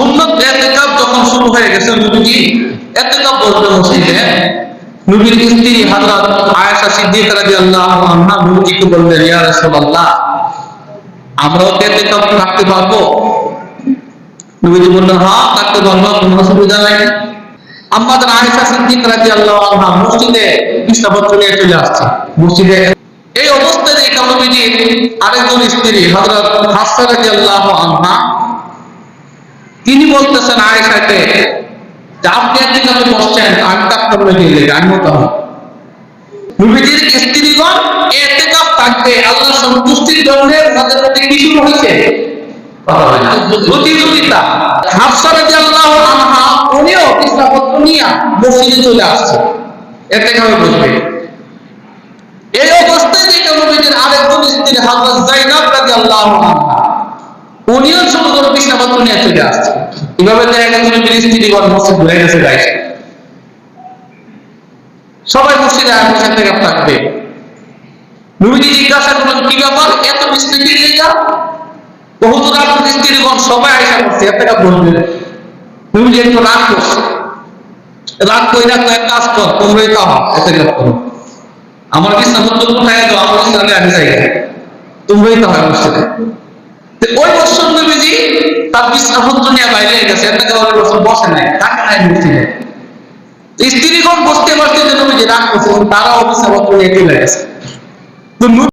সুন্নত এতেকাব যখন শুরু হয়ে গেছে নবীজি এতেকাব বলতে মসজিদে, নবীর স্ত্রী হযরত আয়েশা সিদ্দিকা রাদিয়াল্লাহু আনহা নবীজিকে বললেন, ইয়া রাসূলুল্লাহ, আমরাও কি এতেকাব থাকতে পারব? নবীজি বললেন হ্যাঁ থাকতে পারব, কোনো অসুবিধা নাই। আমাদের আয়েশা সিদ্দিকা রাদিয়াল্লাহু আনহা মসজিদে বিছানাপত্র নিয়ে চলে আসছে। মসজিদে এই অবস্থায় দেখে নবীজি আরেকজন স্ত্রী হযরত হাফসা রাদিয়াল্লাহু আনহা তিনি বলতেছেন আয়েশাকে আপনি একদিন আপনি বসছেন আমি কাপড় লেগে লেগে আমি মতো হব নবীজির স্ত্রীগণ এতেকাপ থাকবে, আল্লাহ সন্তুষ্টির জন্য তাদের মধ্যে কি শুরু হয়েছে? প্রতিযোগিতা। হাফসা রাদিয়াল্লাহু আনহা উনিও নিয়ে মসজিদে চলে আসছে। এতেকাপে বসবে। এই অবস্থায় দেখে নবীজির আরেকজন স্ত্রী হযরত যায়নাব রাদিয়াল্লাহু আনহা, উনিও ছোট বিছানাপত্র নিয়ে চলে আসছে। দেখা গেছে নবীর স্ত্রীগণ মসজিদ ঘুরে গেছে গাইছে সবাই মসজিদে বসে থেকে থাকবে নবীজি জিজ্ঞাসা করলেন, কি ব্যাপার? এত কি জায়গা বহুত রাত স্ত্রীগণ সবাই আয়সা করছে এত টাকা বলবে নবীজি একটু রাগ করছে। রাগ কইরা কয়েক কাজ কর, তোমরাই তো এত টাকা করো। আমার বিছানাপত্র কোথায় দাও আমার বিছানায় আমি চাই তোমরাই তো হয় মসজিদে। তো ওই বছর নবীজি তার বিশ্রামত নিয়ে বাইরে গেছে টাকা ওই বছর বসে নাই তাকে নাই মসজিদে স্ত্রীগণ বসতে বসতে যে নবীজি রাগ করছে এবং তারাও বিছানাপত্র নিয়ে চলে গেছে। তো